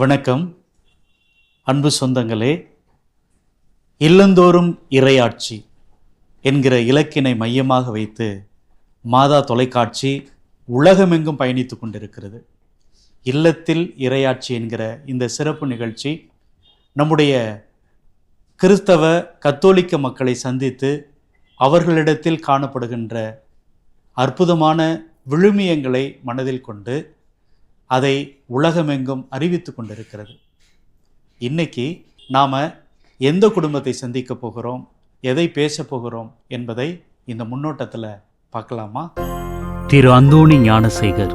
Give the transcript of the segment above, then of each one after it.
வணக்கம். அன்பு சொந்தங்களே இல்லந்தோறும் இறையாட்சி என்கிற இலக்கினை மையமாக வைத்து மாதா தொலைக்காட்சி உலகமெங்கும் பயணித்து கொண்டிருக்கிறது. இல்லத்தில் இறையாட்சி என்கிற இந்த சிறப்பு நிகழ்ச்சி நம்முடைய கிறிஸ்தவ கத்தோலிக்க மக்களை சந்தித்து அவர்களிடத்தில் காணப்படுகின்ற அற்புதமான விழுமியங்களை மனதில் கொண்டு அதை உலகமெங்கும் அறிவித்து கொண்டிருக்கிறது. இன்னைக்கு நாம் எந்த குடும்பத்தை சந்திக்க போகிறோம் எதை பேச போகிறோம் என்பதை இந்த முன்னோட்டத்தில் பார்க்கலாமா? திரு அந்தோணி ஞானசேகர்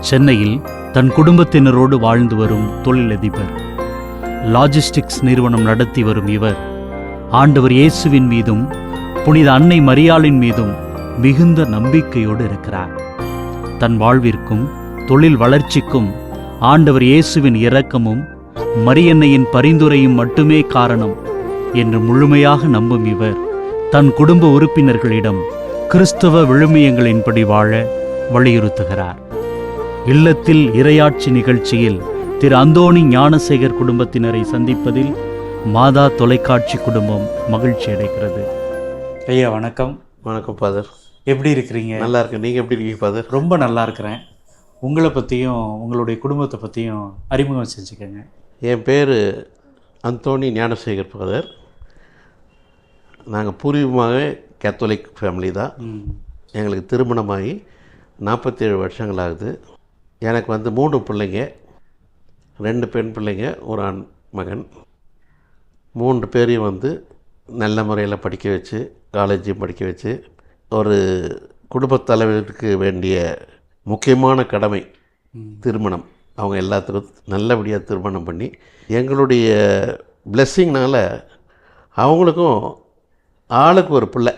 சென்னையில் தன் குடும்பத்தினரோடு வாழ்ந்து வரும் தொழிலதிபர் லாஜிஸ்டிக்ஸ் நிறுவனம் நடத்தி வரும் இவர் ஆண்டவர் இயேசுவின் மீதும் புனித அன்னை மரியாளின் மீதும் மிகுந்த நம்பிக்கையோடு இருக்கிறார். தன் வாழ்விற்கும் தொழில் வளர்ச்சிக்கும் ஆண்டவர் இயேசுவின் இரக்கமும் மரியன்னையின் பரிந்துரையும் மட்டுமே காரணம் என்று முழுமையாக நம்பும் இவர். தன் குடும்ப உறுப்பினர்களிடம் கிறிஸ்தவ விழுமியங்களின்படி வாழ வலியுறுத்துகிறார். இல்லத்தில் இரையாட்சி நிகழ்ச்சியில் திரு அந்தோணி ஞானசேகர் குடும்பத்தினரை சந்திப்பதில் மாதா தொலைக்காட்சி குடும்பம் மகிழ்ச்சி அடைகிறது. ஐயா வணக்கம். வணக்கம் ஃபாதர் எப்படி இருக்கிறீங்க? நல்லா இருக்கேன். நீங்கள் எப்படி இருக்கீங்க ஃபாதர் ரொம்ப நல்லா இருக்கிறேன். உங்களை பற்றியும் உங்களுடைய குடும்பத்தை பற்றியும் அறிமுகம் செஞ்சுக்கங்க. என் பேர் அந்தோணி ஞானசேகர் ஃபாதர் நாங்கள் பூர்வீகமாகவே கேத்தோலிக் ஃபேமிலி தான். எங்களுக்கு திருமணமாகி நாற்பத்தேழு வருஷங்கள் ஆகுது. எனக்கு வந்து மூணு பிள்ளைங்க ரெண்டு பெண் பிள்ளைங்க ஒரு ஆண் மகன். மூன்று பேரையும் வந்து நல்ல முறையில் படிக்க வச்சு காலேஜையும் படிக்க வச்சு ஒரு குடும்பத் தலைவருக்கு வேண்டிய முக்கியமான கடமை. திருமணம். அவங்க எல்லாத்துக்கும் நல்லபடியாக திருமணம் பண்ணி எங்களுடைய பிளெஸ்ஸிங்னால அவங்களுக்கும் ஆளுக்கு ஒரு பிள்ளை.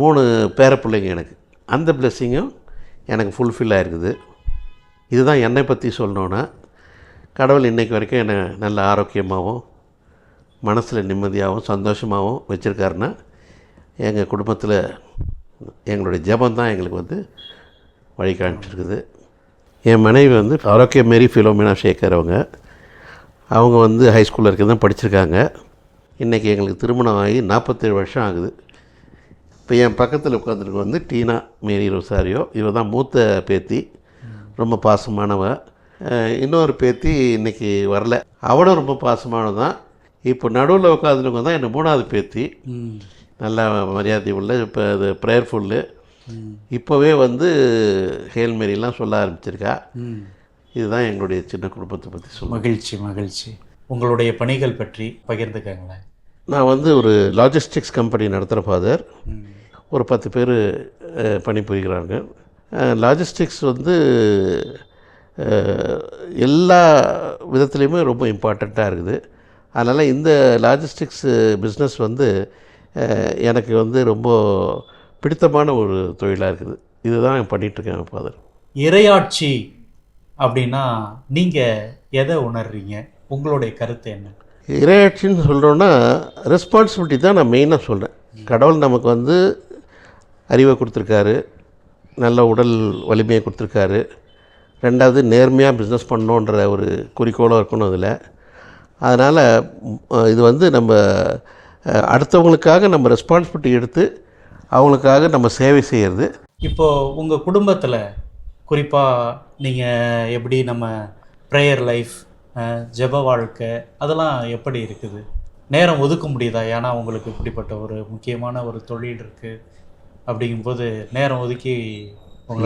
மூணு பேர பிள்ளைங்க எனக்கு. அந்த பிளெஸ்ஸிங்கும் எனக்கு ஃபுல்ஃபில் ஆயிருக்குது. இதுதான் என்னை பற்றி சொல்லணுன்னா கடவுள் இன்றைக்கு வரைக்கும் என்னை நல்ல ஆரோக்கியமாகவும் மனசில் நிம்மதியாகவும் சந்தோஷமாகவும் வச்சுருக்காருன்னா எங்கள் குடும்பத்தில் எங்களுடைய ஜெபம் தான் எங்களுக்கு வந்து வழி காமிச்சிருக்குது என் மனைவி வந்து ஆரோக்கிய மேரி ஃபிலோமினா சேகர் அவங்க. அவங்க வந்து ஹைஸ்கூலில் இருக்க தான் படிச்சிருக்காங்க. இன்றைக்கி எங்களுக்கு திருமணம் ஆகி நாற்பத்தேழு வருஷம் ஆகுது. இப்போ என் பக்கத்தில் உட்காந்துருக்கு வந்து டீனா மேரி ரொசாரியோ. இவ தான் மூத்த பேத்தி. ரொம்ப பாசமானவ. இன்னொரு பேத்தி இன்னைக்கு வரல. அவளும் ரொம்ப பாசமானவ தான் இப்போ நடுவில் உட்காந்துருக்க தான் என் மூணாவது பேத்தி. நல்ல மரியாதை உள்ள இப்போ அது ப்ரேயர்ஃபுல்லு இப்போவே வந்து ஹேல் மேரிலாம் சொல்ல ஆரம்பிச்சிருக்கா. இதுதான் எங்களுடைய சின்ன குடும்பத்தை பற்றி சொல்லுவேன் மகிழ்ச்சி மகிழ்ச்சி. உங்களுடைய பணிகள் பற்றி பகிர்ந்துக்கங்களேன். நான் வந்து ஒரு லாஜிஸ்டிக்ஸ் கம்பெனி நடத்துகிற ஃபாதர் ஒரு பத்து பேர் பணிபுரிகிறாங்க. லாஜிஸ்டிக்ஸ் வந்து எல்லா விதத்துலேயுமே ரொம்ப இம்பார்ட்டண்ட்டாக இருக்குது. அதனால் இந்த லாஜிஸ்டிக்ஸ் பிஸ்னஸ் வந்து எனக்கு வந்து ரொம்ப பிடித்தமான ஒரு தொழிலாக இருக்குது. இதுதான் பண்ணிகிட்ருக்கேன் ஃபாதர். இறையாட்சி அப்படின்னா நீங்கள் எதை உணர்றீங்க? உங்களுடைய கருத்து என்ன? இரையாட்சின்னு சொல்கிறோன்னா ரெஸ்பான்சிபிலிட்டி தான் நான் மெயினாக சொல்கிறேன் கடவுள் நமக்கு வந்து அறிவை கொடுத்துருக்காரு நல்ல உடல் வலிமையை கொடுத்துருக்காரு. ரெண்டாவது நேர்மையாக பிஸ்னஸ் பண்ணணுன்ற ஒரு குறிக்கோளும் இருக்கணும் அதில். அதனால் இது வந்து நம்ம அடுத்தவங்களுக்காக நம்ம ரெஸ்பான்சிபிலிட்டி எடுத்து அவங்களுக்காக நம்ம சேவை செய்கிறது இப்போ உங்கள் குடும்பத்தில் குறிப்பாக நீங்கள் எப்படி நம்ம ப்ரேயர் லைஃப் ஜெப வாழ்க்கை அதெல்லாம் எப்படி இருக்குது? நேரம் ஒதுக்க முடியுதா? ஏன்னா உங்களுக்கு இப்படிப்பட்ட ஒரு முக்கியமான ஒரு தொழில் இருக்குது அப்படிங்கும்போது நேரம் ஒதுக்கி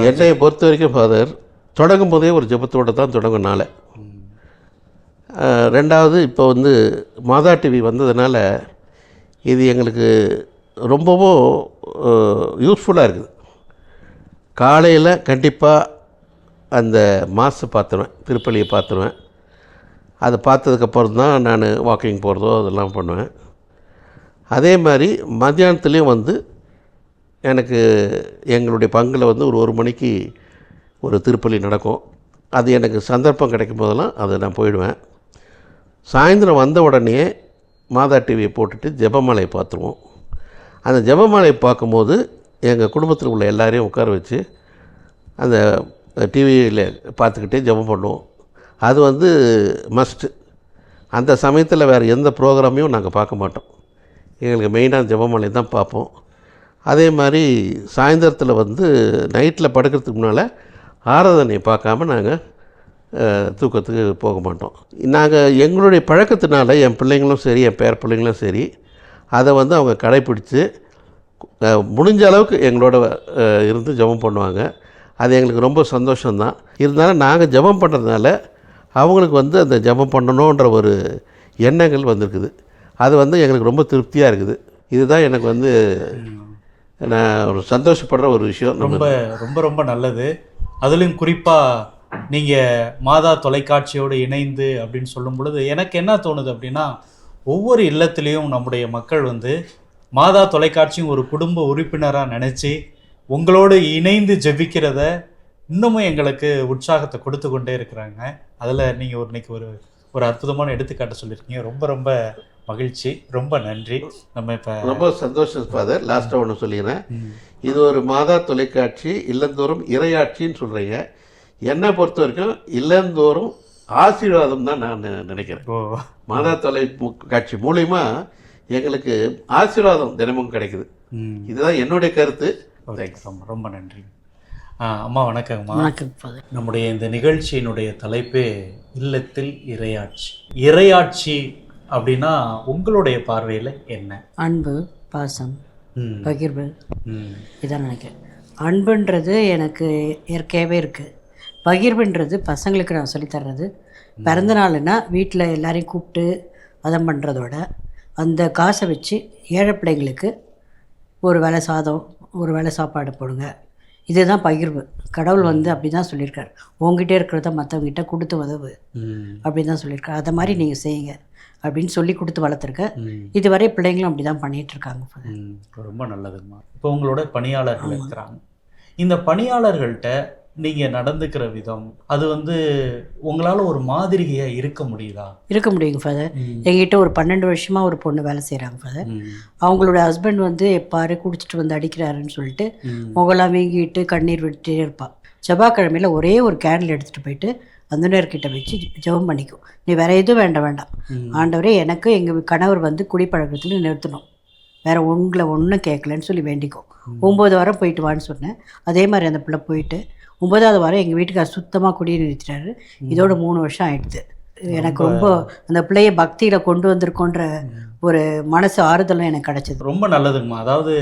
என்னையை பொறுத்த வரைக்கும் ஃபாதர் தொடங்கும் போதே ஒரு ஜெபத்தோடு தான் அஹ், ரெண்டாவது இப்போ வந்து மாதா டிவி வந்ததுனால இது எங்களுக்கு ரொம்பவும் யூஸ்ஃபுல்லாக இருக்குது. காலையில் கண்டிப்பாக அந்த மாஸை பார்த்துருவேன் திருப்பலியை பார்த்துருவேன். அதை பார்த்ததுக்கப்புறம் தான் நான் வாக்கிங் போகிறதோ அதெல்லாம் பண்ணுவேன். அதே மாதிரி மத்தியானத்துலேயும் வந்து எனக்கு எங்களுடைய பங்கில் வந்து ஒரு ஒரு மணிக்கு ஒரு திருப்பள்ளி நடக்கும். அது எனக்கு சந்தர்ப்பம் கிடைக்கும் போதெல்லாம் அதை நான் போயிடுவேன். சாயந்தரம் வந்த உடனே மாதா டிவியை போட்டுட்டு ஜெபமாலையை பார்த்துருவோம். அந்த ஜெபமாலையை பார்க்கும்போது எங்கள் குடும்பத்தில் உள்ள எல்லாரையும் உட்கார வச்சு அந்த டிவியில் பார்த்துக்கிட்டே ஜெபம் பண்ணுவோம். அது வந்து மஸ்ட்டு அந்த சமயத்தில் வேறு எந்த ப்ரோக்ராமையும் நாங்கள் பார்க்க மாட்டோம். எங்களுக்கு மெயினாக ஜபமாலை தான் பார்ப்போம். அதே மாதிரி சாயந்தரத்தில் வந்து நைட்டில் படுக்கிறதுக்கு முன்னால் ஆராதனை பார்க்காம நாங்கள் தூக்கத்துக்கு போக மாட்டோம். நாங்கள் எங்களுடைய பழக்கத்தினால என் பிள்ளைங்களும் சரி என் பேர பிள்ளைங்களும் சரி அதை வந்து அவங்க கடைப்பிடித்து முடிஞ்ச அளவுக்கு எங்களோட இருந்து ஜெபம் பண்ணுவாங்க. அது எங்களுக்கு ரொம்ப சந்தோஷம்தான். இருந்தாலும் நாங்கள் ஜெபம் பண்ணுறதுனால அவங்களுக்கு வந்து அந்த ஜெபம் பண்ணணுன்ற ஒரு எண்ணங்கள் வந்திருக்குது. அது வந்து எங்களுக்கு ரொம்ப திருப்தியாக இருக்குது. இதுதான் எனக்கு வந்து நான் ஒரு சந்தோஷப்படுற ஒரு விஷயம். ரொம்ப ரொம்ப ரொம்ப நல்லது. அதுலேயும் குறிப்பாக நீங்கள் மாதா தொலைக்காட்சியோடு இணைந்து அப்படின்னு சொல்லும் பொழுது எனக்கு என்ன தோணுது அப்படின்னா ஒவ்வொரு இல்லத்திலையும் நம்முடைய மக்கள் வந்து மாதா தொலைக்காட்சியும் ஒரு குடும்ப உறுப்பினராக நினச்சி உங்களோடு இணைந்து ஜெபிக்கிறத இன்னமும் எங்களுக்கு உற்சாகத்தை கொடுத்து கொண்டே இருக்கிறாங்க. அதில் நீங்கள் ஒரு இன்னைக்கு ஒரு ஒரு அற்புதமான எடுத்துக்காட்டு சொல்லியிருக்கீங்க. ரொம்ப ரொம்ப மகிழ்ச்சி. ரொம்ப நன்றி. நம்ம இப்போ ரொம்ப சந்தோஷம் ஃபாதர் லாஸ்ட்டாக ஒன்று சொல்லிடுறேன். இது ஒரு மாதா தொலைக்காட்சி இல்லந்தோறும் இறையாட்சின்னு சொல்கிறீங்க என்னை பொறுத்த வரைக்கும் இல்லந்தோறும் ஆசீர்வாதம் தான் நான் நினைக்கிறேன். ஓ. மாதா தொலைக்காட்சி மூலிமா எங்களுக்கு ஆசீர்வாதம் தினமும் கிடைக்குது. ம். இதுதான் என்னுடைய கருத்து. ரொம்ப ரொம்ப நன்றி. அம்மா வணக்கங்கம்மா. வணக்கம் நம்முடைய இந்த நிகழ்ச்சியினுடைய தலைப்பே இல்லத்தில் இறையாட்சி இறையாட்சி அப்படின்னா உங்களுடைய பார்வையில் என்ன? அன்பு பாசம் ம். பகிர்வு. ம். இதான் நினைக்கிறேன். அன்புன்றது எனக்கு இயற்கையாகவே இருக்குது பகிர்வுன்றது பசங்களுக்கு நான் சொல்லித் தர்றது. பிறந்த நாளுன்னா வீட்டில் எல்லாரையும் கூப்பிட்டு அதம் பண்ணுறதோட அந்த காசை வச்சு ஏழை பிள்ளைங்களுக்கு ஒரு வேளை சாதம் ஒரு வேளை சாப்பாடு போடுங்க. இதுதான் பகிர்வு. கடவுள் வந்து அப்படி தான் சொல்லியிருக்காரு. உங்ககிட்ட இருக்கிறத மற்றவங்ககிட்ட கொடுத்து உதவு. ம். அப்படி தான் சொல்லியிருக்காரு. அதை மாதிரி நீங்கள் செய்யுங்க. அப்படின்னு சொல்லி கொடுத்து வளர்த்துருக்கேன் இதுவரை பிள்ளைங்களும் அப்படி தான் பண்ணிகிட்ருக்காங்க ரொம்ப நல்லதுங்கம்மா. இப்போ உங்களோட பணியாளர்கள் இருக்கிறாங்க. இந்த பணியாளர்கள்ட்ட நீங்கள் நடந்துக்கிற விதம் அது வந்து உங்களால் ஒரு மாதிரியாக இருக்க முடியுதா? இருக்க முடியுங்க ஃபாதர் ம். எங்ககிட்ட ஒரு பன்னெண்டு வருஷமாக ஒரு பொண்ணு வேலை செய்கிறாங்க ஃபாதர் அவங்களோட ஹஸ்பண்ட் வந்து எப்பாரு குடிச்சிட்டு வந்து அடிக்கிறாருன்னு சொல்லிட்டு முகலாம் வீங்கிட்டு கண்ணீர் விட்டுட்டே இருப்பாள் செவ்வாய்க்கிழமையில் ஒரே ஒரு கேண்டில் எடுத்துகிட்டு போயிட்டு அந்தனர்கிட்ட வச்சு ஜெபம் பண்ணிக்கும். நீ வேற எதுவும் வேண்டாம் வேண்டாம். ஆண்டவரே எனக்கு எங்கள் கணவர் வந்து குடிப்பழக்கத்தில் நிறுத்தணும். வேற உங்களை ஒன்றும் கேட்கலன்னு சொல்லி வேண்டிக்கும் ஒம்பது வாரம் போயிட்டு வான்னு சொன்னேன். அதே மாதிரி அந்த பிள்ளை போயிட்டு ஒன்பதாவது வாரம் எங்கள் வீட்டுக்கார் சுத்தமாக குடியை நிறுத்திட்டாரு. இதோட மூணு வருஷம் ஆயிடுது. எனக்கு ரொம்ப அந்த பிள்ளைய பக்தியில் கொண்டு வந்திருக்கோன்ற ஒரு மனசு ஆறுதலும் எனக்கு கிடைச்சது. ரொம்ப நல்லதுங்கம்மா. அதாவது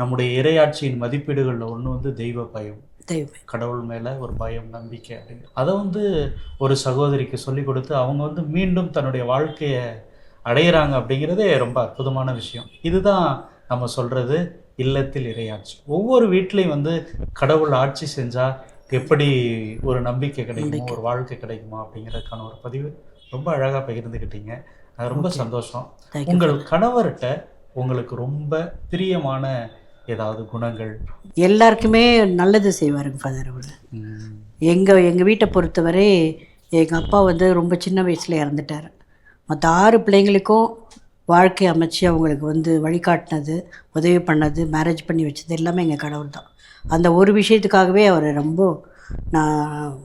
நம்முடைய இறையாட்சியின் மதிப்பீடுகளில் ஒன்று வந்து தெய்வ பயம். தெய்வமே கடவுள் மேலே ஒரு பயம் நம்பிக்கை அப்படிங்க அதை வந்து ஒரு சகோதரிக்கு சொல்லி கொடுத்து அவங்க வந்து மீண்டும் தன்னுடைய வாழ்க்கையை அடையிறாங்க அப்படிங்கிறதே ரொம்ப அற்புதமான விஷயம். இதுதான் நம்ம சொல்கிறது இல்லத்தில் இறையாட்சி ஒவ்வொரு வீட்லேயும் வந்து கடவுள் ஆட்சி செஞ்சால் எப்படி ஒரு நம்பிக்கை கிடைக்குமோ ஒரு வாழ்க்கை கிடைக்குமா அப்படிங்கிறதுக்கான ஒரு பதிவு ரொம்ப அழகாக பகிர்ந்துக்கிட்டீங்க அது ரொம்ப சந்தோஷம். உங்கள் கணவர்கிட்ட உங்களுக்கு ரொம்ப பிரியமான ஏதாவது குணங்கள்? எல்லாருக்குமே நல்லது செய்வாருங்க ஃபாதர் அவர். எங்கள் எங்கள் வீட்டை பொறுத்தவரை எங்கள் அப்பா வந்து ரொம்ப சின்ன வயசில் இறந்துட்டார். மற்ற ஆறு பிள்ளைங்களுக்கும் வாழ்க்கை அமைச்சு அவங்களுக்கு வந்து வழிகாட்டினது உதவி பண்ணது மேரேஜ் பண்ணி வச்சது எல்லாமே எங்கள் கடவுள் தான். அந்த ஒரு விஷயத்துக்காகவே அவரை ரொம்ப நான்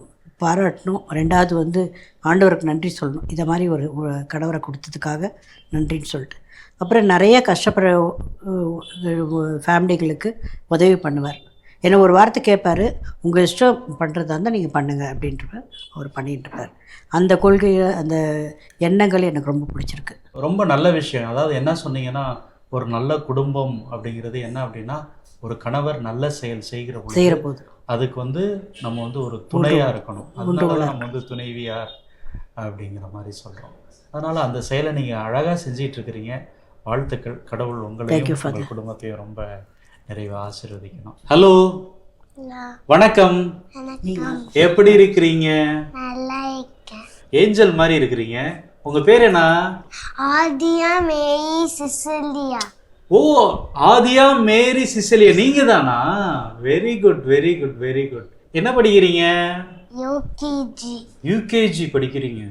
பாராட்டணும். ரெண்டாவது வந்து ஆண்டவருக்கு நன்றி சொல்லணும். இதை மாதிரி ஒரு கடவுளை கொடுத்ததுக்காக நன்றின்னு சொல்லிட்டு. அப்புறம் நிறைய கஷ்டப்படுற ஃபேமிலிகளுக்கு உதவி பண்ணுவார். என்னை ஒரு வார்த்தை கேட்பாரு உங்கள் இஷ்டம் பண்ணுறதா இருந்தால் நீங்கள் பண்ணுங்கள் அப்படின்றப்ப அவர் பண்ணிட்டு இருப்பார் அந்த கொள்கை அந்த எண்ணங்கள் எனக்கு ரொம்ப பிடிச்சிருக்கு. ரொம்ப நல்ல விஷயம். அதாவது என்ன சொன்னீங்கன்னா ஒரு நல்ல குடும்பம் அப்படிங்கிறது என்ன அப்படின்னா ஒரு கணவர் நல்ல செயல் செய்கிற செய்கிற போது. அதுக்கு வந்து நம்ம வந்து ஒரு துணையா இருக்கணும். அதனால தான் நம்ம வந்து துணைவியார் அப்படிங்கிற மாதிரி சொல்றோம். அதனால அந்த செயலை நீங்க அழகா செஞ்சிட்டு இருக்கிறீங்க. வாழ்த்துக்கள். கடவுள் உங்களையும். உங்கள் குடும்பத்தையும் ரொம்ப நிறைவா ஆசீர்வதிக்கணும். ஹலோ வணக்கம். எப்படி இருக்கிறீங்க? ஏஞ்சல் மாதிரி இருக்கிறீங்க. உங்க பேர் என்ன? ஆதியா மேரி சிசிலியா. ஓ ஆதியா மேரி சிசிலியா. நீங்க தானா very good very good very good என்ன படிக்கிறீங்க? யூகேஜி. யூகேஜி படிக்கிறீங்க.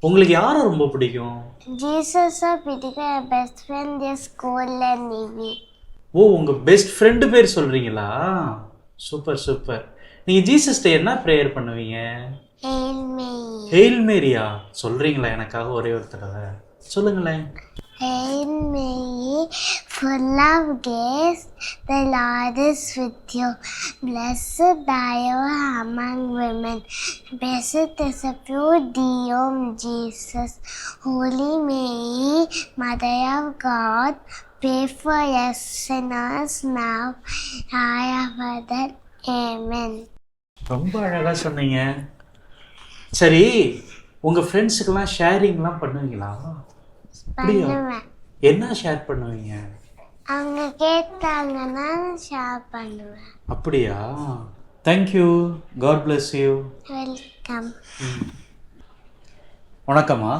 உங்களுக்கு யாரை ரொம்ப பிடிக்கும்? ஜீசஸை பிடிக்கும் என் பெஸ்ட் ஃப்ரெண்ட் என் ஸ்கூலில் நிவி ஓ உங்கள் பெஸ்ட் ஃப்ரெண்டு பேர் சொல்கிறீங்களா சூப்பர் சூப்பர் நீங்கள் ஜீசஸ்ட என்ன ப்ரேயர் பண்ணுவீங்க ஹெயில் மேரியா சொல்கிறீங்களா எனக்காக ஒரே ஒரு தடவை சொல்லுங்களேன் Hail Mary, full of grace, the Lord is with you. Blessed are you among women. Blessed is the fruit of womb, Jesus. Holy Mary, Mother of God, pray for us sinners now, hour. Amen. ரொம்ப அழகா சொன்னீங்க. சரி உங்க ஃப்ரெண்ட்ஸுக்கெல்லாம் ஷேரிங்லாம் பண்ணுவீங்களா? பண்ணுவேன். என்ன share பண்ணுவீங்க? அவங்க கேட்டாங்கன்னா ஷேர் பண்ணுவேன். அப்படியா? Thank you God bless you welcome வணக்கம்மா.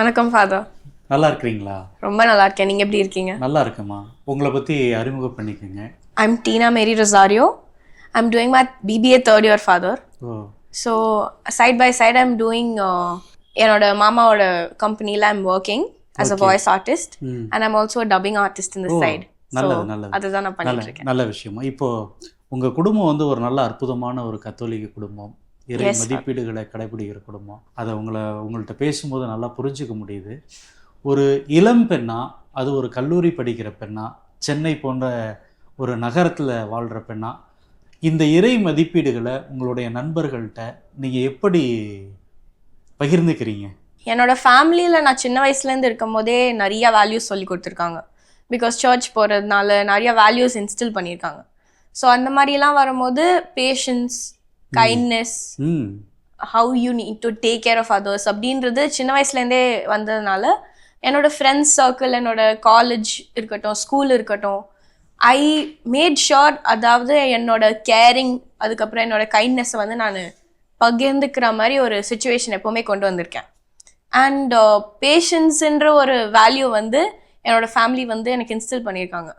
வணக்கம் ஃபாதர் நல்லா இருக்கிறீங்களா ரொம்ப நல்லா இருக்கேன் நீங்கள் எப்படி இருக்கீங்க? நல்லா இருக்கேம்மா உங்களை பற்றி அறிமுகம் பண்ணிக்கோங்க I'm Tina Mary Rosario I'm doing my BBA third year father so side by side I'm doing என்னோட மாமாவோட கம்பெனியில் I'm working as a voice artist. And I'm also dubbing artist இந்த சைடு நல்லது நல்லது. அதுதான் நான் பண்ணிட்டு நல்ல இருக்கேன். நல்ல விஷயமா. இப்போ உங்கள் குடும்பம் வந்து ஒரு நல்ல அற்புதமான ஒரு கத்தோலிக்க குடும்பம். இறை. மதிப்பீடுகளை கடைபிடிக்கிற குடும்பம். அதை உங்களை உங்கள்கிட்ட பேசும்போது நல்லா புரிஞ்சுக்க முடியுது. ஒரு இளம் பெண்ணா அது ஒரு கல்லூரி படிக்கிற பெண்ணா சென்னை போன்ற ஒரு நகரத்தில் வாழ்கிற பெண்ணா இந்த இறை மதிப்பீடுகளை உங்களுடைய நண்பர்கள்ட்ட நீங்கள் எப்படி பகிர்ந்துக்கிறீங்க? என்னோட ஃபேமிலியில் நான் சின்ன வயசுலேருந்து இருக்கும் போதே நிறைய வேல்யூஸ் சொல்லி கொடுத்துருக்காங்க. பிகாஸ் சர்ச் போகிறதுனால நிறைய வேல்யூஸ் இன்ஸ்டில் பண்ணியிருக்காங்க. ஸோ அந்த மாதிரிலாம் வரும்போது patience kindness how you need to take care of others அப்படின்றது சின்ன வயசுலேருந்தே வந்ததுனால என்னோட ஃப்ரெண்ட்ஸ் சர்க்கிள் என்னோட காலேஜ் இருக்கட்டும் ஸ்கூல் இருக்கட்டும் ஐ மேட் ஷோர் அதாவது என்னோட கேரிங் அதுக்கப்புறம் என்னோட கைண்ட்னஸை வந்து நான் பகிர்ந்துக்கிற மாதிரி ஒரு சுச்சுவேஷன் எப்போவுமே கொண்டு வந்திருக்கேன். அண்ட் பேஷன்ஸுன்ற ஒரு வேல்யூ வந்து என்னோட ஃபேமிலி வந்து எனக்கு இன்ஸ்டில் பண்ணியிருக்காங்க.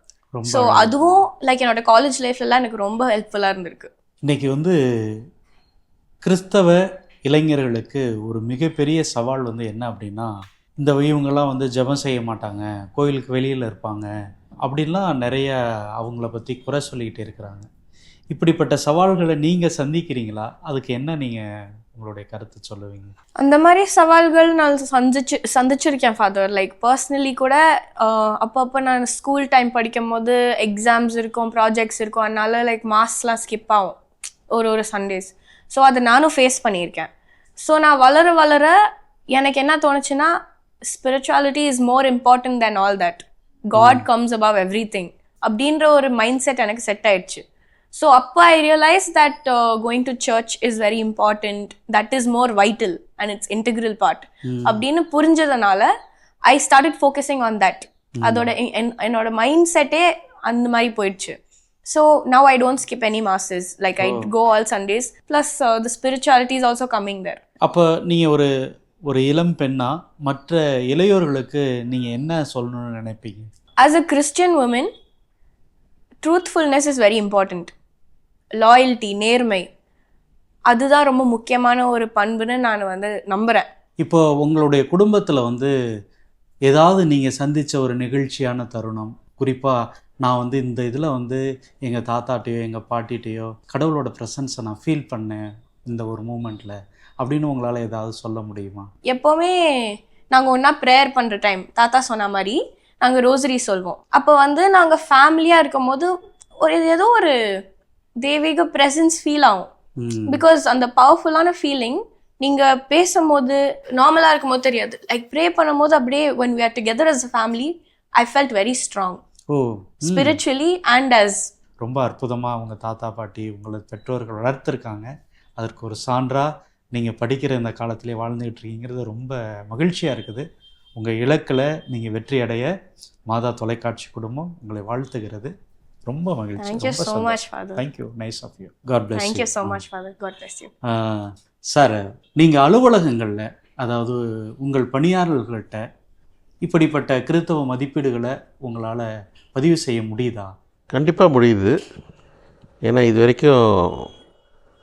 ஸோ அதுவும் லைக் என்னோட காலேஜ் லைஃப்லலாம் எனக்கு ரொம்ப ஹெல்ப்ஃபுல்லாக இருந்திருக்கு. இன்னைக்கு வந்து கிறிஸ்தவ இளைஞர்களுக்கு ஒரு மிகப்பெரிய சவால் வந்து என்ன அப்படின்னா இந்த இவங்கெல்லாம் வந்து ஜபம் செய்ய மாட்டாங்க கோயிலுக்கு வெளியில் இருப்பாங்க அப்படின்லாம் நிறைய அவங்கள பற்றி குறை சொல்லிக்கிட்டு இருக்கிறாங்க. இப்படிப்பட்ட சவால்களை நீங்கள் சந்திக்கிறீங்களா? அதுக்கு என்ன நீங்கள் உங்களுடைய கருத்து சொல்லுவீங்க? அந்த மாதிரி சவால்கள் நான் சந்திச்சு சந்திச்சிருக்கேன் ஃபாதர் லைக் பர்சனலி கூட அப்பப்போ நான் ஸ்கூல் டைம் படிக்கும் போது எக்ஸாம்ஸ் இருக்கும் ப்ராஜெக்ட்ஸ் இருக்கும். அதனால லைக் மாஸ்லாம் ஸ்கிப் ஆகும். ஒரு ஒரு சண்டேஸ் ஸோ அதை நானும் ஃபேஸ் பண்ணியிருக்கேன். ஸோ நான் வளர வளர எனக்கு என்ன தோணுச்சுன்னா spirituality is more important than all that God comes above everything அப்படின்ற ஒரு மைண்ட் செட் எனக்கு செட் ஆயிடுச்சு. ஸோ அப்போ I realise that going to church is very important that is more vital and it's integral part அப்படின்னு புரிஞ்சதுனால I started focusing on that அதோட என்- என்- என்னோட மைண்ட் செட்டே அந்த மாதிரி போயிடுச்சு. So now I don't skip any masses like I go all Sundays plus the spirituality is also coming there அப்போ நீங்கள் ஒரு ஒரு இளம் பெண்ணா மற்ற இளையோர்களுக்கு நீங்கள் என்ன சொல்லணும்னு நினைப்பீங்க? As a Christian woman, truthfulness is very important. Loyalty நேர்மை அதுதான் ரொம்ப முக்கியமான ஒரு பண்புன்னு நான் வந்து நம்புகிறேன் இப்போ உங்களுடைய குடும்பத்தில் வந்து ஏதாவது நீங்கள் சந்தித்த ஒரு நிகழ்ச்சியான தருணம் குறிப்பாக நான் வந்து இந்த இதில் வந்து எங்கள் தாத்தாட்டையோ எங்கள் பாட்டிகிட்டையோ கடவுளோட ப்ரெசன்ஸை நான் ஃபீல் பண்ணேன் இந்த ஒரு மூமெண்ட்டில் அப்படின்னு உங்களால் ஏதாவது சொல்ல முடியுமா? எப்போவுமே நாங்கள் ஒன்றா ப்ரேயர் பண்ணுற டைம் தாத்தா சொன்ன மாதிரி நாங்கள் ரோசரி சொல்வோம். அப்போ வந்து நாங்கள் ஃபேமிலியாக இருக்கும் போது ஒரு ஏதோ ஒரு தெய்வீக ப்ரெசன்ஸ் ஃபீல் ஆகும். பிகாஸ் அந்த பவர்ஃபுல்லான ஃபீலிங் நீங்கள் பேசும்போது நார்மலாக இருக்கும்போது தெரியாது. லைக் ப்ரே பண்ணும்போது அப்படியே when we are together as a family I felt very strong O spiritually and as ரொம்ப அற்புதமாக அவங்க தாத்தா பாட்டி உங்களை பெற்றோர்கள் வளர்த்துருக்காங்க. அதற்கு ஒரு சான்றாக நீங்கள் படிக்கிற இந்த காலத்திலே வாழ்ந்துகிட்டு இருக்கீங்கிறது ரொம்ப மகிழ்ச்சியாக இருக்குது. உங்கள் இலக்கில் நீங்கள் வெற்றி அடைய மாதா தொலைக்காட்சி குடும்பம் உங்களை வாழ்த்துகிறது. ரொம்ப மகிழ்ச்சி. Thank you nice of you God bless thank you so much father God bless you sir நீங்கள் அலுவலகங்களில் அதாவது உங்கள் பணியாளர்கள்ட்ட இப்படிப்பட்ட கிறித்தவ மதிப்பீடுகளை உங்களால் பதிவு செய்ய முடியுதா? கண்டிப்பாக முடியுது. ஏன்னா இது வரைக்கும்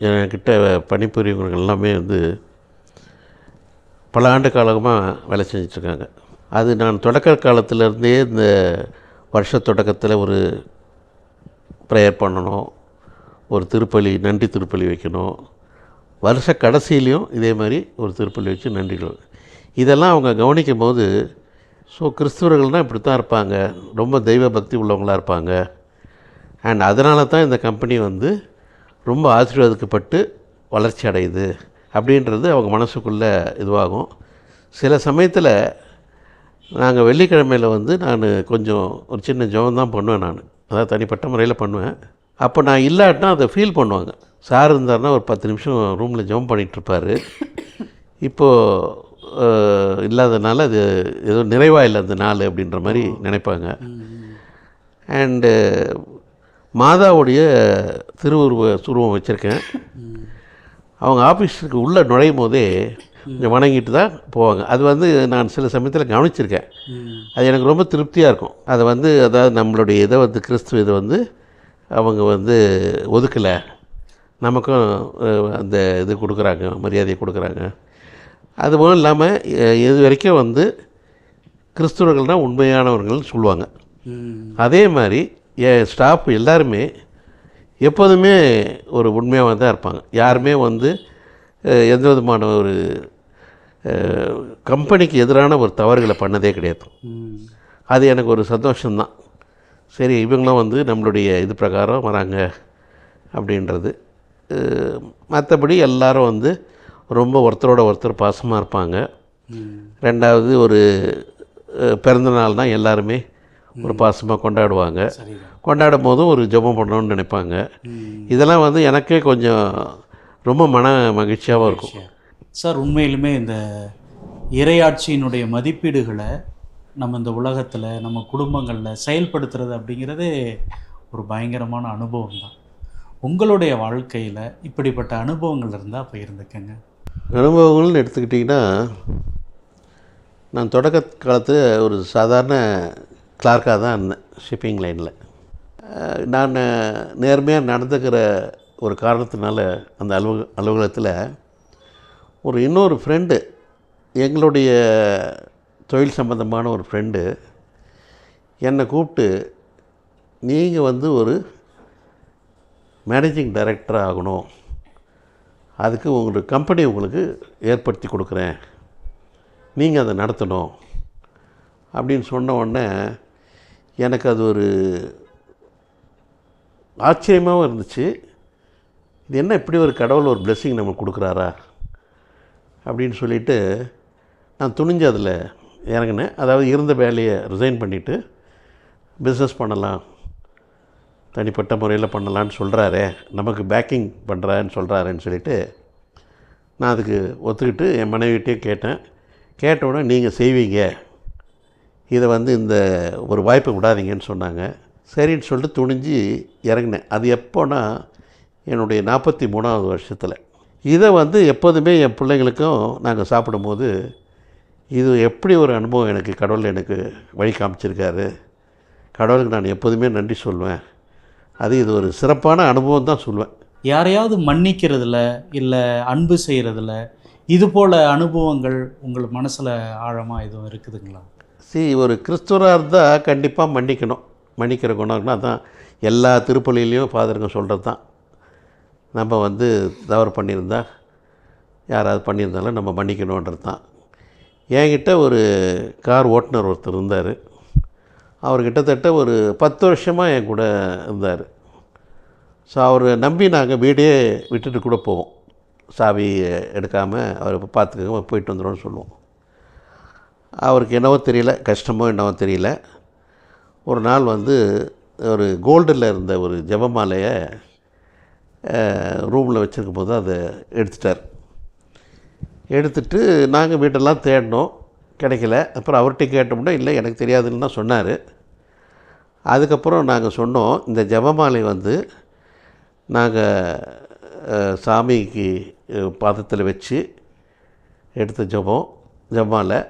என்கிட்ட பணிபுரியவங்க எல்லாமே வந்து பல ஆண்டு காலமாக வேலை செஞ்சிட்ருக்காங்க. அது நான் தொடக்க காலத்திலேருந்தே இந்த வருஷ தொடக்கத்தில் ஒரு ப்ரேயர் பண்ணணும் ஒரு திருப்பலி நன்றி திருப்பலி வைக்கணும். வருஷ கடைசியிலையும் இதே மாதிரி ஒரு திருப்பலி வச்சு நன்றிகள் இதெல்லாம் அவங்க கவனிக்கும் போது ஸோ கிறிஸ்துவர்கள்னால் இப்படி தான் இருப்பாங்க. ரொம்ப தெய்வ பக்தி உள்ளவங்களாக இருப்பாங்க. அண்ட் அதனால தான் இந்த கம்பெனி வந்து ரொம்ப ஆசீர்வாதிக்கப்பட்டு வளர்ச்சி அடையுது அப்படின்றது அவங்க மனசுக்குள்ளே இதுவாகும். சில சமயத்தில் நாங்கள் வெள்ளிக்கிழமையில் வந்து நான் கொஞ்சம் ஒரு சின்ன ஜெபம் தான் பண்ணுவேன் நான். அதாவது தனிப்பட்ட முறையில் பண்ணுவேன். அப்போ நான் இல்லாட்டினா அதை ஃபீல் பண்ணுவாங்க. சார் இருந்தாருன்னா ஒரு பத்து நிமிஷம் ரூமில் ஜெபம் பண்ணிகிட்ருப்பார் இப்போது இல்லாதனால அது ஏதோ நிறைவாக இல்லை அந்த நாள் அப்படின்ற மாதிரி நினைப்பாங்க. அண்டு மாதாவுடைய திருவுருவ சுருவம் வச்சுருக்கேன். அவங்க ஆஃபீஸுக்கு உள்ளே நுழையும் போதே கொஞ்சம் வணங்கிட்டு தான் போவாங்க. அது வந்து நான் சில சமயத்தில் கவனிச்சிருக்கேன். அது எனக்கு ரொம்ப திருப்தியாக இருக்கும். அதை வந்து அதாவது நம்மளுடைய இதை வந்து கிறிஸ்துவ இதை வந்து அவங்க வந்து ஒதுக்கலை. நமக்கும் அந்த இது கொடுக்குறாங்க மரியாதையை கொடுக்குறாங்க. அதுபோல் இல்லாமல் இது வரைக்கும் வந்து கிறிஸ்துவர்கள்னால் உண்மையானவர்கள்னு சொல்லுவாங்க. அதே மாதிரி என் ஸ்டாஃப் எல்லாருமே எப்போதுமே ஒரு உண்மையாக தான் இருப்பாங்க. யாருமே வந்து எந்த விதமான ஒரு கம்பெனிக்கு எதிரான ஒரு தவறுகளை பண்ணதே கிடையாது. அது எனக்கு ஒரு சந்தோஷம்தான். சரி இவங்களும் வந்து நம்மளுடைய இது பிரகாரம் வராங்க அப்படின்றது. மற்றபடி எல்லாரும் வந்து ரொம்ப ஒருத்தரோட ஒருத்தர் பாசமாக இருப்பாங்க. ரெண்டாவது ஒரு அஹ், பிறந்த நாள்னால் எல்லாருமே ஒரு பாசமாக கொண்டாடுவாங்க. கொண்டாடும் போதும் ஒரு ஜெபம் பண்ணணும்னு நினைப்பாங்க. இதெல்லாம் வந்து எனக்கே கொஞ்சம் ரொம்ப மன மகிழ்ச்சியாகவும் இருக்கும். சார் உண்மையிலுமே இந்த இறையாட்சியினுடைய மதிப்பீடுகளை நம்ம இந்த உலகத்தில் நம்ம குடும்பங்களில் செயல்படுத்துறது அப்படிங்கிறதே ஒரு பயங்கரமான அனுபவம் தான். உங்களுடைய வாழ்க்கையில் இப்படிப்பட்ட அனுபவங்கள் இருந்தால் பகிர்ந்துக்கங்க. அனுபவங்கள்னு எடுத்துக்கிட்டிங்கன்னா நான் தொடக்க காலத்தில் ஒரு சாதாரண கிளார்க்காக தான் இருந்தேன் ஷிப்பிங் லைனில் நான் நேர்மையாக நடந்துக்கிற ஒரு காரணத்தினால அந்த அலுவலக அலுவலகத்தில் ஒரு இன்னொரு ஃப்ரெண்டு எங்களுடைய தொழில் சம்பந்தமான ஒரு ஃப்ரெண்டு என்னை கூப்பிட்டு நீங்கள் வந்து ஒரு மேனேஜிங் டைரக்டர் ஆகணும். அதுக்கு உங்களுக்கு கம்பெனி உங்களுக்கு ஏற்படுத்தி கொடுக்குறேன். நீங்கள் அதை நடத்தணும். அப்படின்னு சொன்ன உடனே எனக்கு அது ஒரு ஆச்சரியமாகவும் இருந்துச்சு. இது என்ன இப்படி ஒரு கடவுள் ஒரு பிளெஸ்ஸிங் நமக்கு கொடுக்குறாரா? அப்படின்னு சொல்லிட்டு நான் துணிஞ்சு அதில் இறங்கினேன். அதாவது இருந்த வேலையை ரிசைன் பண்ணிவிட்டு பிஸ்னஸ் பண்ணலாம் தனிப்பட்ட முறையில் பண்ணலான்னு சொல்கிறாரே நமக்கு பேக்கிங் பண்ணுறாருன்னு சொல்கிறாருன்னு சொல்லிவிட்டு நான் அதுக்கு ஒத்துக்கிட்டு என் மனைவிட்டே கேட்டேன். கேட்ட உடனே நீங்கள் செய்வீங்க இதை வந்து இந்த ஒரு வாய்ப்பை விடாதீங்கன்னு சொன்னாங்க. சரின்னு சொல்லிட்டு துணிஞ்சு இறங்கினேன். அது எப்போனா என்னுடைய நாற்பத்தி மூணாவது வருஷத்தில். இதை வந்து எப்போதுமே என் பிள்ளைங்களுக்கும் நாங்கள் சாப்பிடும்போது இது எப்படி ஒரு அனுபவம் எனக்கு கடவுள் எனக்கு வழி காமிச்சிருக்காரு. கடவுளுக்கு நான் எப்போதுமே நன்றி சொல்வேன். அது இது ஒரு சிறப்பான அனுபவம் தான் சொல்லுவேன் யாரையாவது மன்னிக்கிறதுல இல்லை அன்பு செய்கிறதுல இது போல அனுபவங்கள் உங்கள் மனசில் ஆழமாக எதுவும் இருக்குதுங்களா? சி ஒரு கிறிஸ்துவராக இருந்தால் கண்டிப்பாக மன்னிக்கணும். மன்னிக்கிற குணம்னா அதான் எல்லா திருப்பலிலையும் ஃபாதருங்க சொல்கிறது தான் நம்ம வந்து தவறு பண்ணியிருந்தா யாராவது பண்ணியிருந்தாலும் நம்ம மன்னிக்கணுன்றது தான் என்கிட்ட ஒரு கார் ஓட்டுநர் ஒருத்தர் இருந்தார். அவர் கிட்டத்தட்ட ஒரு பத்து வருஷமாக என் கூட இருந்தார். ஸோ அவரை நம்பி நாங்கள் வீடே விட்டுட்டு கூட போவோம். சாவி எடுக்காமல் அவரை பார்த்துக்கோங்க போயிட்டு வந்துடும்னு சொல்லுவோம். அவருக்கு என்னவோ தெரியல கஷ்டமோ என்னவோ தெரியல. ஒரு நாள் வந்து ஒரு கோல்டில் இருந்த ஒரு ஜபமாலையை ரூமில் வச்சுருக்கும் போது அதை எடுத்துட்டார். எடுத்துட்டு நாங்கள் வீட்டெல்லாம் தேடினோம் கிடைக்கல. அப்புறம் அவர்கிட்ட கேட்டோம்னா இல்லை எனக்கு தெரியாதுன்னு தான் சொன்னார். அதுக்கப்புறம் நாங்கள் சொன்னோம் இந்த ஜபமாலை வந்து நாங்கள் சாமிக்கு பாதத்தில் வச்சு எடுத்த ஜெபம் ஜெபமாலை.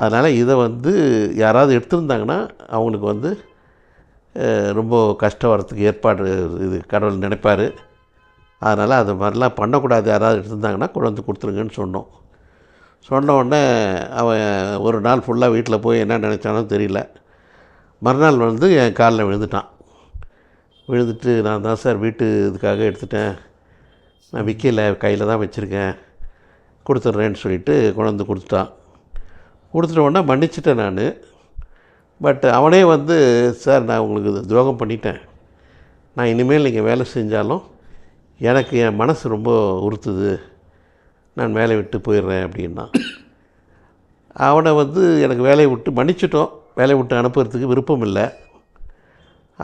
அதனால் இதை வந்து யாராவது எடுத்திருந்தாங்கன்னா அவங்களுக்கு வந்து ரொம்ப கஷ்டம் வரத்துக்கு ஏற்பாடு இது கடவுள் நினைப்பார். அதனால் அது மாதிரிலாம் பண்ணக்கூடாது. யாராவது எடுத்திருந்தாங்கன்னா கொண்டு வந்து கொடுத்துருங்கன்னு சொன்னோம். சொன்ன உடனே அவன் ஒரு நாள் ஃபுல்லாக வீட்டில் போய் என்ன நினச்சானோ தெரியல. மறுநாள் வந்து என் காலில் விழுந்துட்டான். விழுந்துட்டு நான் தான் சார் வீட்டு இதுக்காக எடுத்துட்டேன். நான் விற்கல கையில் தான் வச்சுருக்கேன். கொடுத்துட்றேன்னு சொல்லிவிட்டு கொண்டு வந்து கொடுத்துட்டான். கொடுத்துட்ட உடனே மன்னிச்சிட்டேன் நான். பட் அவனே வந்து சார் நான் உங்களுக்கு துரோகம் பண்ணிட்டேன். நான் இனிமேல் நீங்கள் வேலை செஞ்சாலும் எனக்கு என் மனசு ரொம்ப உறுத்துது. நான் வேலையை விட்டு போயிடுறேன் அப்படின்னா. அவனை வந்து எனக்கு வேலையை விட்டு மன்னிச்சிட்டோம். வேலையை விட்டு அனுப்புறதுக்கு விருப்பம் இல்லை.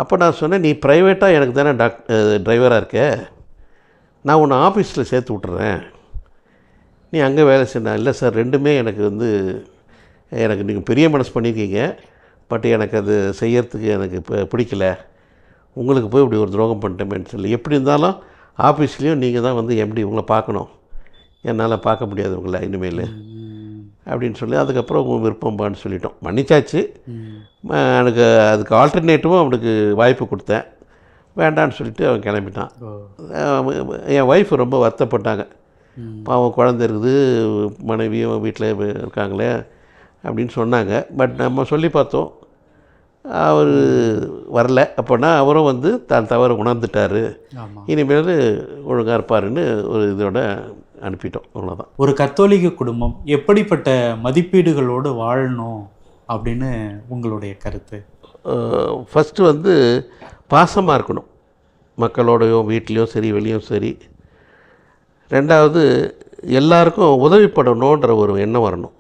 அப்போ நான் சொன்னேன் நீ ப்ரைவேட்டாக எனக்கு தானே டாக் டிரைவராக இருக்க? நான் உன்னை ஆஃபீஸில் சேர்த்து விட்டுறேன். நீ அங்கே வேலை செய்யணும் இல்லை சார் ரெண்டுமே எனக்கு வந்து எனக்கு நீங்கள் பெரிய மனசு பண்ணியிருக்கீங்க பட் எனக்கு அது செய்யறதுக்கு எனக்கு இப்போ பிடிக்கல. உங்களுக்கு போய் இப்படி ஒரு துரோகம் பண்ணிட்டேமேன்னு சொல்லி எப்படி இருந்தாலும் ஆஃபீஸ்லேயும் நீங்கள் தான் வந்து எப்படி உங்களை பார்க்கணும். என்னால் பார்க்க முடியாது உங்களை இனிமேல். அப்படின்னு சொல்லி அதுக்கப்புறம் உங்கள் விருப்பம்பான்னு சொல்லிட்டோம். மன்னிச்சாச்சு. எனக்கு அதுக்கு ஆல்டர்னேட்டிவும் அவனுக்கு வாய்ப்பு கொடுத்தேன். வேண்டான்னு சொல்லிட்டு அவன் கிளம்பிட்டான். என் ஒய்ஃப் ரொம்ப வருத்தப்பட்டாங்க. பாவம் குழந்தை இருக்குது மனைவியும் வீட்டில் இருக்காங்களே. அப்படின்னு சொன்னாங்க. பட் நம்ம சொல்லி பார்த்தோம். அவர் வரல. அப்போனா அவரும் வந்து தான் தவறு உணர்ந்துட்டார். இனிமேல் ஒழுங்காக இருப்பாருன்னு ஒரு இதோட அனுப்பிட்டோம். அவ்வளோதான் ஒரு கத்தோலிக்க குடும்பம் எப்படிப்பட்ட மதிப்பீடுகளோடு வாழணும் அப்படின்னு உங்களுடைய கருத்து? ஃபஸ்ட்டு வந்து பாசமாக இருக்கணும். மக்களோடையும் வீட்லேயும் சரி வெளியும் சரி. ரெண்டாவது எல்லாருக்கும் உதவிப்படணுன்ற ஒரு எண்ணம் வரணும்.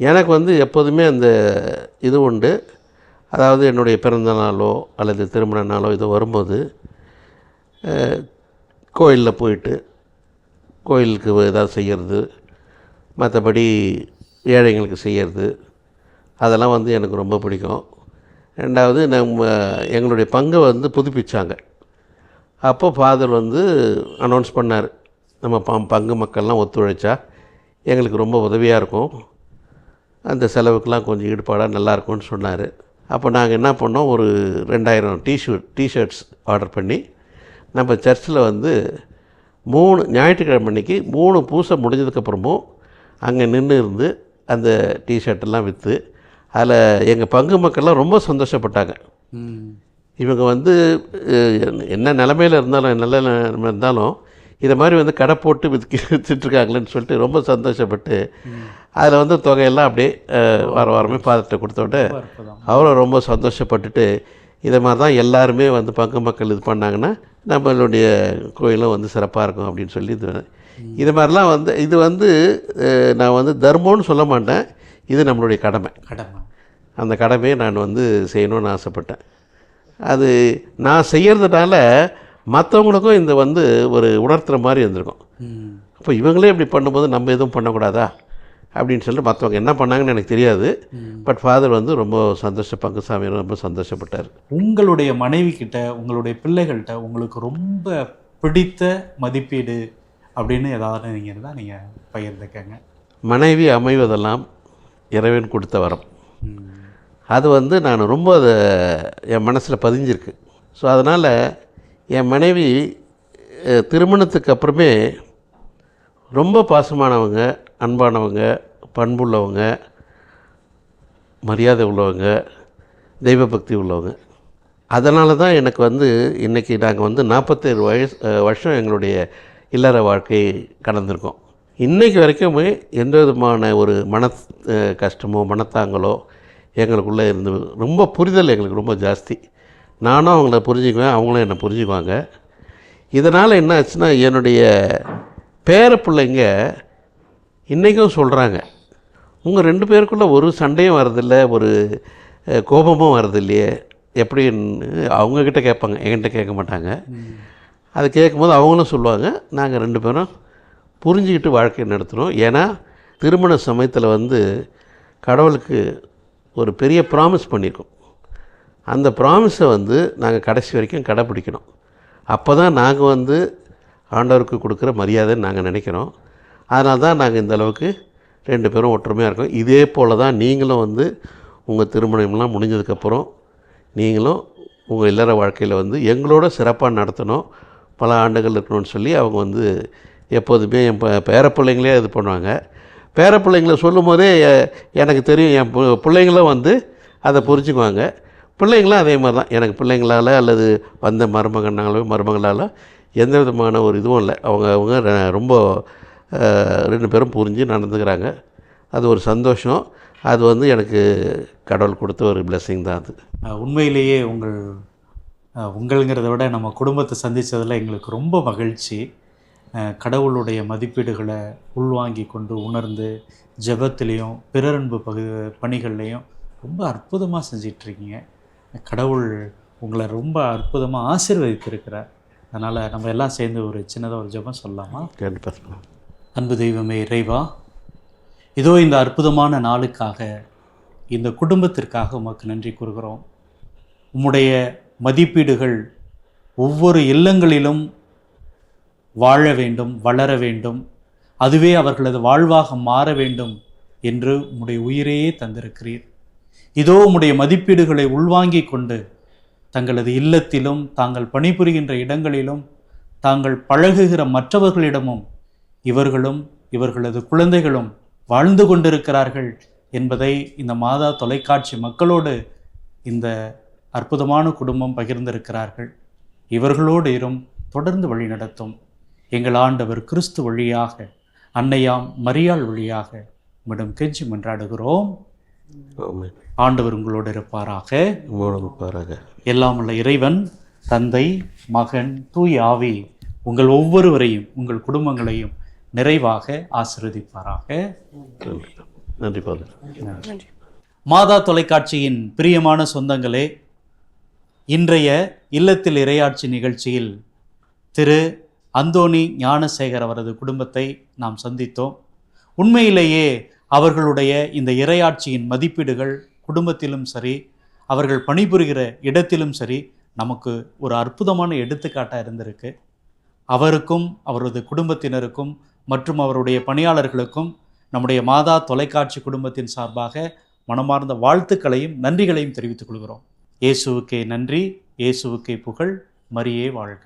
எனக்கு வந்து எப்போதுமே அந்த இது உண்டு. அதாவது என்னுடைய பிறந்த நாளோ அல்லது திருமண நாளோ இது வரும்போது கோயிலில் போயிட்டு கோயிலுக்கு ஏதாவது செய்கிறது மற்றபடி ஏழைங்களுக்கு செய்கிறது அதெல்லாம் வந்து எனக்கு ரொம்ப பிடிக்கும். ரெண்டாவது நம்ம எங்களுடைய பங்கை வந்து புதுப்பிச்சாங்க. அப்போ ஃபாதர் வந்து அனௌன்ஸ் பண்ணார். நம்ம ப பங்கு மக்கள்லாம் ஒத்துழைச்சா எங்களுக்கு ரொம்ப உதவியாக இருக்கும். அந்த செலவுக்கெலாம் கொஞ்சம் ஈடுபாடாக நல்லாயிருக்கும்னு சொன்னார். அப்போ நாங்கள் என்ன பண்ணோம் ஒரு ரெண்டாயிரம் டிஷர்ட் டிஷர்ட்ஸ் ஆர்டர் பண்ணி நம்ம சர்ச்சில் வந்து மூணு ஞாயிற்றுக்கிழமை அன்னைக்கு மூணு பூசை முடிஞ்சதுக்கப்புறமும் அங்கே நின்று இருந்து அந்த டிஷர்ட்டெல்லாம் விற்று அதில் எங்கள் பங்கு மக்கள்லாம் ரொம்ப சந்தோஷப்பட்டாங்க. இவங்க வந்து என்ன நிலமையில் இருந்தாலும் நல்ல நிலமை இருந்தாலும் இதை மாதிரி வந்து கடை போட்டு விற்க விற்றுட்ருக்காங்களேன்னு சொல்லிட்டு ரொம்ப சந்தோஷப்பட்டு அதில் வந்து தொகையெல்லாம் அப்படியே வார வாரமே பாதத்தை கொடுத்தோட அவரும் ரொம்ப சந்தோஷப்பட்டுட்டு இதை மாதிரி தான் எல்லாருமே வந்து பங்கு மக்கள் இது பண்ணாங்கன்னா நம்மளுடைய கோயிலும் வந்து சிறப்பாக இருக்கும் அப்படின்னு சொல்லி இது இது மாதிரிலாம் வந்து இது வந்து நான் வந்து தர்மம்னு சொல்ல மாட்டேன். இது நம்மளுடைய கடமை. கடமை. அந்த கடமையை நான் வந்து செய்யணும்னு ஆசைப்பட்டேன். அது நான் செய்கிறதுனால மற்றவங்களுக்கும் இந்த வந்து ஒரு உணர்த்துற மாதிரி இருந்திருக்கும். அப்போ இவங்களே இப்படி பண்ணும்போது நம்ம எதுவும் பண்ணக்கூடாதா? அப்படின்னு சொல்லிட்டு மற்றவங்க என்ன பண்ணாங்கன்னு எனக்கு தெரியாது. பட் ஃபாதர் வந்து ரொம்ப சந்தோஷ பங்குசாமி ரொம்ப சந்தோஷப்பட்டார். உங்களுடைய மனைவி கிட்ட உங்களுடைய பிள்ளைகள்கிட்ட உங்களுக்கு ரொம்ப பிடித்த மதிப்பீடு அப்படின்னு ஏதாவது நீங்கள் இருந்தால் நீங்கள் பகிர்ந்துக்கங்க. மனைவி அமைவதெல்லாம் இறைவன் கொடுத்த வரம். அது வந்து நான் ரொம்ப அதை என் மனசில் பதிஞ்சிருக்கு. ஸோ அதனால் என் மனைவி திருமணத்துக்கு அப்புறமே ரொம்ப பாசமானவங்க அன்பானவங்க பண்புள்ளவங்க மரியாதை உள்ளவங்க தெய்வ பக்தி உள்ளவங்க. அதனால தான் எனக்கு வந்து இன்றைக்கி நாங்கள் வந்து நாற்பத்தேழு வயசு வருஷம் எங்களுடைய இல்லற வாழ்க்கை கடந்திருக்கோம். இன்றைக்கு வரைக்குமே எந்த விதமான ஒரு மன கஷ்டமோ மனத்தாங்களோ எங்களுக்குள்ளே இருந்து ரொம்ப புரிதல் எங்களுக்கு ரொம்ப ஜாஸ்தி. நானும் அவங்கள புரிஞ்சுக்குவேன் அவங்களும் என்னை புரிஞ்சுக்குவாங்க. இதனால் என்ன ஆச்சுன்னா என்னுடைய பேர பிள்ளைங்க இன்றைக்கும் சொல்கிறாங்க உங்கள் ரெண்டு பேருக்குள்ளே ஒரு சண்டையும் வரதில்ல ஒரு கோபமும் வரதில்லையே எப்படின்னு அவங்கக்கிட்ட கேட்பாங்க என்கிட்ட கேட்க மாட்டாங்க. அது கேட்கும்போது அவங்களும் சொல்லுவாங்க நாங்கள் ரெண்டு பேரும் புரிஞ்சுக்கிட்டு வாழ்க்கையை நடத்துகிறோம் ஏன்னா திருமண சமயத்தில் வந்து கடவுளுக்கு ஒரு பெரிய ப்ராமிஸ் பண்ணியிருக்கோம் அந்த ப்ராமிஸை வந்து நாங்கள் கடைசி வரைக்கும் கடைப்பிடிக்கணும். அப்போ தான் நாங்கள் வந்து ஆண்டவருக்கு கொடுக்குற மரியாதைன்னு நாங்கள் நினைக்கிறோம். அதனால தான் நாங்கள் இந்த அளவுக்கு ரெண்டு பேரும் ஒற்றுமையாக இருக்கோம். இதே போல் தான் நீங்களும் வந்து உங்கள் திருமணம்லாம் முடிஞ்சதுக்கப்புறம் நீங்களும் உங்கள் இல்லற வாழ்க்கையில் வந்து எங்களோட சிறப்பாக நடத்தணும். பல ஆண்டுகள் இருக்கணும்னு சொல்லி அவங்க வந்து எப்போதுமே என் ப பேரப்பிள்ளைங்களே இது பண்ணுவாங்க. பேரப்பிள்ளைங்கள சொல்லும் போதே எனக்கு தெரியும் என் பு- பிள்ளைங்களும் வந்து அதை புரிஞ்சுக்குவாங்க. பிள்ளைங்களும் அதே மாதிரி தான். எனக்கு பிள்ளைங்களால் அல்லது வந்த மருமகனாலோ மருமகளால் எந்த விதமான ஒரு இதுவும் இல்லை. அவங்க அவங்க ரொம்ப ரெண்டு பேரும் புரிஞ்சு நடந்துக்கிறாங்க. அது ஒரு சந்தோஷம். அது வந்து எனக்கு கடவுள் கொடுத்த ஒரு பிளெஸ்ஸிங் தான் அது. உண்மையிலேயே உங்கள் உங்களுங்கிறத உங்கள்ங்கிறத விட நம்ம குடும்பத்தை சந்தித்ததில் எங்களுக்கு ரொம்ப மகிழ்ச்சி. கடவுளுடைய மதிப்பீடுகளை உள்வாங்கி கொண்டு உணர்ந்து ஜெபத்திலையும் பிறரன்பு பகு பணிகள்லையும் ரொம்ப அற்புதமாக செஞ்சிட்ருக்கீங்க. கடவுள் உங்களை ரொம்ப அற்புதமாக ஆசீர்வதித்திருக்கிறார். அதனால் நம்ம எல்லாம் சேர்ந்து ஒரு சின்னதாக ஒரு ஜெபம் சொல்லலாமா? கண்டிப்பாக அன்பு தெய்வமே இறைவா இதோ இந்த அற்புதமான நாளுக்காக இந்த குடும்பத்திற்காக உமக்கு நன்றி கூறுகிறோம். உம்முடைய மதிப்பீடுகள் ஒவ்வொரு இல்லங்களிலும் வாழ வேண்டும் வளர வேண்டும். அதுவே அவர்களது வாழ்வாக மாற வேண்டும் என்று உம்முடைய உயிரையே தந்திருக்கிறீர். இதோ உம்முடைய மதிப்பீடுகளை உள்வாங்கிக் கொண்டு தங்களது இல்லத்திலும் தாங்கள் பணிபுரிகின்ற இடங்களிலும் தாங்கள் பழகுகிற மற்றவர்களிடமும் இவர்களும் இவர்களது குழந்தைகளும் வாழ்ந்து கொண்டிருக்கிறார்கள் என்பதை இந்த மாதா தொலைக்காட்சி மக்களோடு இந்த அற்புதமான குடும்பம் பகிர்ந்திருக்கிறார்கள். இவர்களோடு இரும் தொடர்ந்து வழிநடத்தும் எங்கள் ஆண்டவர் கிறிஸ்து வழியாக அன்னையாம் மரியாள் வழியாக மிடம் கெஞ்சி மன்றாடுகிறோம். ஆண்டவர் உங்களோடு இருப்பாராக. மூலம் பாராக எல்லாம் உள்ள இறைவன் தந்தை மகன் தூய் ஆவி உங்கள் ஒவ்வொருவரையும் உங்கள் குடும்பங்களையும் நிறைவாக ஆசீர்வதிப்பாராக. நன்றி பாதர் மாதா தொலைக்காட்சியின் பிரியமான சொந்தங்களே இன்றைய இல்லத்தில் இரையாட்சி நிகழ்ச்சியில் திரு அந்தோணி ஞானசேகர் அவரது குடும்பத்தை நாம் சந்தித்தோம். உண்மையிலேயே அவர்களுடைய இந்த இரையாட்சியின் மதிப்பீடுகள் குடும்பத்திலும் சரி அவர்கள் பணிபுரிகிற இடத்திலும் சரி நமக்கு ஒரு அற்புதமான எடுத்துக்காட்டாக இருந்திருக்கு. அவருக்கும் அவரது குடும்பத்தினருக்கும் மற்றும் அவருடைய பணியாளர்களுக்கும் நம்முடைய மாதா தொலைக்காட்சி குடும்பத்தின் சார்பாக மனமார்ந்த வாழ்த்துக்களையும் நன்றிகளையும் தெரிவித்துக் கொள்கிறோம். இயேசுவுக்கே நன்றி இயேசுவுக்கே புகழ் மரியே வாழ்க.